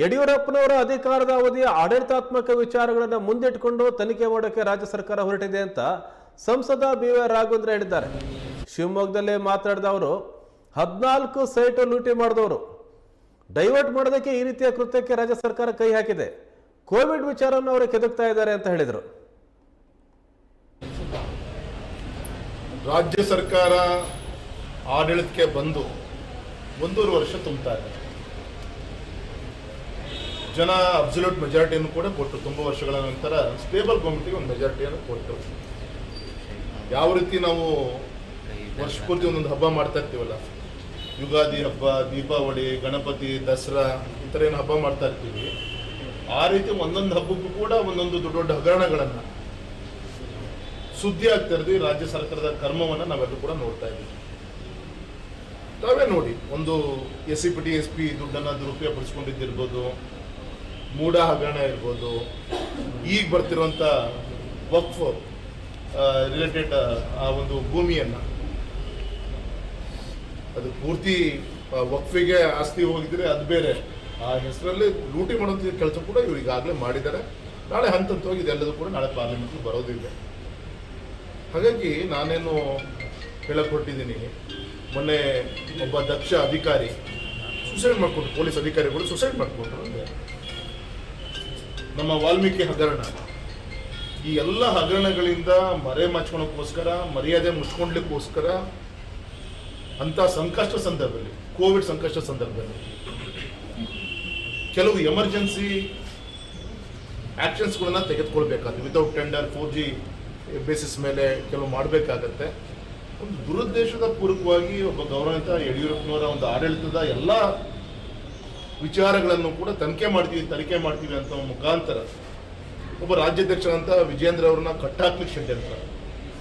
ಯಡಿಯೂರಪ್ಪನವರ ಅಧಿಕಾರದ ಅವಧಿಯ ಆಡಳಿತಾತ್ಮಕ ವಿಚಾರಗಳನ್ನು ಮುಂದಿಟ್ಟುಕೊಂಡು ತನಿಖೆ ಮಾಡೋಕೆ ರಾಜ್ಯ ಸರ್ಕಾರ ಹೊರಟಿದೆ ಅಂತ ಸಂಸದ ಬಿ ವೈ ರಾಘವೇಂದ್ರ ಹೇಳಿದ್ದಾರೆ. ಶಿವಮೊಗ್ಗದಲ್ಲೇ ಮಾತನಾಡಿದ ಅವರು, ಹದಿನಾಲ್ಕು ಸೈಟು ಲೂಟಿ ಮಾಡಿದವರು. ಡೈವರ್ಟ್ ಮಾಡೋದಕ್ಕೆ ಈ ರೀತಿಯ ಕೃತ್ಯಕ್ಕೆ ರಾಜ್ಯ ಸರ್ಕಾರ ಕೈ ಹಾಕಿದೆ. ಕೋವಿಡ್ ವಿಚಾರವನ್ನು ಅವರು ಕೆದಕ್ತಾ ಇದ್ದಾರೆ ಅಂತ ಹೇಳಿದರು. ರಾಜ್ಯ ಸರ್ಕಾರ ಆಡಳಿತಕ್ಕೆ ಬಂದು ಒಂದೂರು ವರ್ಷ ತುಂಬುತ್ತಾರೆ ಜನ ಅಬ್ಸಲ್ಯೂಟ್ ಮೆಜಾರಿಟಿಯನ್ನು ಕೂಡ ಕೊಟ್ಟರು ತುಂಬ ವರ್ಷಗಳ ನಂತರ ಸ್ಟೇಬಲ್ ಗೌರ್ಮೆಂಟಿಗೆ ಒಂದು ಮೆಜಾರಿಟಿಯನ್ನು ಕೊಟ್ಟರು ಯಾವ ರೀತಿ ನಾವು ವರ್ಷಪೂರ್ತಿ ಒಂದೊಂದು ಹಬ್ಬ ಮಾಡ್ತಾ ಇರ್ತೀವಲ್ಲ? ಯುಗಾದಿ ಹಬ್ಬ, ದೀಪಾವಳಿ, ಗಣಪತಿ, ದಸರಾ, ಈ ಥರ ಏನು ಹಬ್ಬ ಮಾಡ್ತಾ ಇರ್ತೀವಿ. ಆ ರೀತಿ ಒಂದೊಂದು ಹಬ್ಬಕ್ಕೂ ಕೂಡ ಒಂದೊಂದು ದೊಡ್ಡ ದೊಡ್ಡ ಹಗರಣಗಳನ್ನು ಸುದ್ದಿ ಆಗ್ತಾ ಇರೋದು ಈ ರಾಜ್ಯ ಸರ್ಕಾರದ ಕರ್ಮವನ್ನು ನಾವೆಲ್ಲರೂ ಕೂಡ ನೋಡ್ತಾ ಇದ್ದೀವಿ. ತಾವೇ ನೋಡಿ, ಒಂದು S C P T S P ದುಡ್ಡನ್ನು ದುರುಪಯೋಗ ಪಡಿಸ್ಕೊಂಡಿದ್ದಿರ್ಬೋದು ಮೂಢ ಹಗರಣ ಇರ್ಬೋದು, ಈಗ ಬರ್ತಿರುವಂಥ ವಕ್ಫ್ ರಿಲೇಟೆಡ್ ಆ ಒಂದು ಭೂಮಿಯನ್ನು. ಅದು ಪೂರ್ತಿ ವಕ್ಫಿಗೆ ಆಸ್ತಿ ಹೋಗಿದ್ರೆ ಅದು ಬೇರೆ. ಆ ಹೆಸರಲ್ಲಿ ಲೂಟಿ ಮಾಡುವಂಥ ಕೆಲಸ ಕೂಡ ಇವ್ರು ಈಗಾಗಲೇ ಮಾಡಿದ್ದಾರೆ. ನಾಳೆ ಹಂತ ಹೋಗಿದೆ ಇದೆಲ್ಲದೂ ಕೂಡ ನಾಳೆ ಪಾರ್ಲಿಮೆಂಟ್ಗೆ ಬರೋದಿದೆ ಹಾಗಾಗಿ ನಾನೇನು ಹೇಳಕೊಟ್ಟಿದ್ದೀನಿ, ಮೊನ್ನೆ ಒಬ್ಬ ದಕ್ಷ ಅಧಿಕಾರಿ ಸುಸೈಡ್ ಮಾಡಿಕೊಟ್ರು ಪೊಲೀಸ್ ಅಧಿಕಾರಿಗಳು ಸುಸೈಡ್ ಮಾಡಿಕೊಟ್ರು ಅಂದೆ ನಮ್ಮ ವಾಲ್ಮೀಕಿ ಹಗರಣ. ಈ ಎಲ್ಲ ಹಗರಣಗಳಿಂದ ಮರೆ ಮಚ್ಕೊಳಕ್ಕೋಸ್ಕರ, ಮರ್ಯಾದೆ ಮುಚ್ಕೊಂಡ್ಲಿಕ್ಕೋಸ್ಕರ ಅಂತ ಸಂಕಷ್ಟ ಸಂದರ್ಭದಲ್ಲಿ, ಕೋವಿಡ್ ಸಂಕಷ್ಟ ಸಂದರ್ಭದಲ್ಲಿ ಕೆಲವು ಎಮರ್ಜೆನ್ಸಿ ಆಕ್ಷನ್ಸ್ಗಳನ್ನ ತೆಗೆದುಕೊಳ್ಬೇಕಾಗುತ್ತೆ without tender four G basis ಮೇಲೆ ಕೆಲವು ಮಾಡಬೇಕಾಗತ್ತೆ. ಒಂದು ದುರುದ್ದೇಶದ ಪೂರ್ವಕವಾಗಿ ಒಬ್ಬ ಗೌರವಿತ ಯಡಿಯೂರಪ್ಪನವರ ಒಂದು ಆಡಳಿತದ ಎಲ್ಲ ವಿಚಾರಗಳನ್ನು ಕೂಡ ತನಿಖೆ ಮಾಡ್ತೀವಿ ತನಿಖೆ ಮಾಡ್ತೀವಿ ಅಂತ ಮುಖಾಂತರ ಒಬ್ಬ ರಾಜ್ಯಾಧ್ಯಕ್ಷರಂತ ವಿಜೇಂದ್ರ ಅವ್ರನ್ನ ಕಟ್ಟಾಕ್ಲಿಕ್ಕೆ ಷಡ್ಯಂತ್ರ.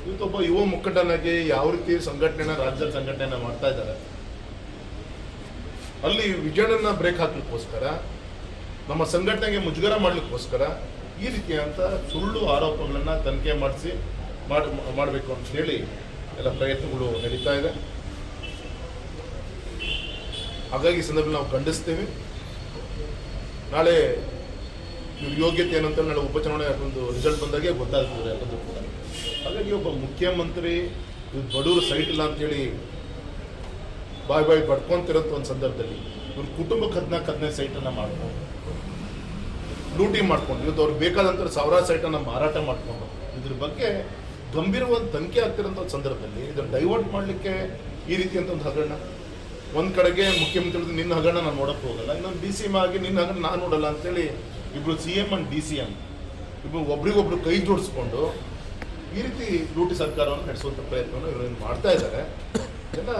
ಇವತ್ತೊಬ್ಬ ಯುವ ಮುಖಂಡನಾಗಿ ಯಾವ ರೀತಿ ಸಂಘಟನೆನ, ರಾಜ್ಯದ ಸಂಘಟನೆನ ಮಾಡ್ತಾ ಇದ್ದಾರೆ. ಅಲ್ಲಿ ವಿಜಯನನ್ನ ಬ್ರೇಕ್ ಹಾಕ್ಲಿಕ್ಕೋಸ್ಕರ, ನಮ್ಮ ಸಂಘಟನೆಗೆ ಮುಜುಗರ ಮಾಡ್ಲಿಕ್ಕೋಸ್ಕರ ಈ ರೀತಿಯಂತ ಸುಳ್ಳು ಆರೋಪಗಳನ್ನ ತನಿಖೆ ಮಾಡಿಸಿ ಮಾಡಿ, ಮಾಡಬೇಕು ಅಂತ ಹೇಳಿ ಎಲ್ಲ ಪ್ರಯತ್ನಗಳು ನಡೀತಾ ಇದೆ. ಹಾಗಾಗಿ ಈ ಸಂದರ್ಭದಲ್ಲಿ ನಾವು ಖಂಡಿಸ್ತೀವಿ. ನಾಳೆ ಯೋಗ್ಯತೆ ಏನಂತ ನಾಳೆ ಉಪಚುನಾವಣೆ ಒಂದು ರಿಸಲ್ಟ್ ಬಂದಾಗೆ ಗೊತ್ತಾಗ್ತದೆ ಎಲ್ಲದೂ ಕೂಡ. ಹಾಗಾಗಿ ಒಬ್ಬ ಮುಖ್ಯಮಂತ್ರಿ ಇವ್ರು ಬಡವರು ಸೈಟ್ ಇಲ್ಲ ಅಂತೇಳಿ ಬಾಯ್ ಬಾಯ್ ಬಡ್ಕೊಂತಿರೋಂಥ ಒಂದು ಸಂದರ್ಭದಲ್ಲಿ ಇವ್ರ ಕುಟುಂಬಕ್ಕೆ ಹದಿನಾಲ್ಕು ಹದಿನೈದು ಸೈಟನ್ನು ಮಾಡ್ಕೊಂಡು, ಲೂಟಿ ಮಾಡ್ಕೊಂಡು, ಇವತ್ತು ಅವ್ರಿಗೆ ಬೇಕಾದಂಥ ಸಾವಿರಾರು ಸೈಟನ್ನು ಮಾರಾಟ ಮಾಡ್ಕೊಂಡು, ಇದ್ರ ಬಗ್ಗೆ ಗಂಭೀರವಾದ ತಂಕೆ ಆಗ್ತಿರೋಂಥ ಒಂದು ಸಂದರ್ಭದಲ್ಲಿ ಇದನ್ನು ಡೈವರ್ಟ್ ಮಾಡಲಿಕ್ಕೆ ಈ ರೀತಿ ಅಂತ ಒಂದು ಹಗರಣ? ಒಂದು ಕಡೆಗೆ ಮುಖ್ಯಮಂತ್ರಿ ನಿನ್ನ ಹಗರಣ ನಾನು ನೋಡಕ್ಕೆ ಹೋಗಲ್ಲ, ಇನ್ನೊಂದು ಡಿ ಸಿ ಎಂ ಆಗಿ ನಿನ್ನ ಹಗರಣ ನಾನು ನೋಡಲ್ಲ ಅಂತೇಳಿ ಇಬ್ರು C M and D C M ಇಬ್ರು ಒಬ್ರಿಗೊಬ್ರು ಕೈ ಜೋಡಿಸ್ಕೊಂಡು ಈ ರೀತಿ ಲೂಟಿ ಸರ್ಕಾರವನ್ನು ನಡೆಸುವಂಥ ಪ್ರಯತ್ನವನ್ನು ಇವರು ಮಾಡ್ತಾ ಇದ್ದಾರೆ. ಎಲ್ಲ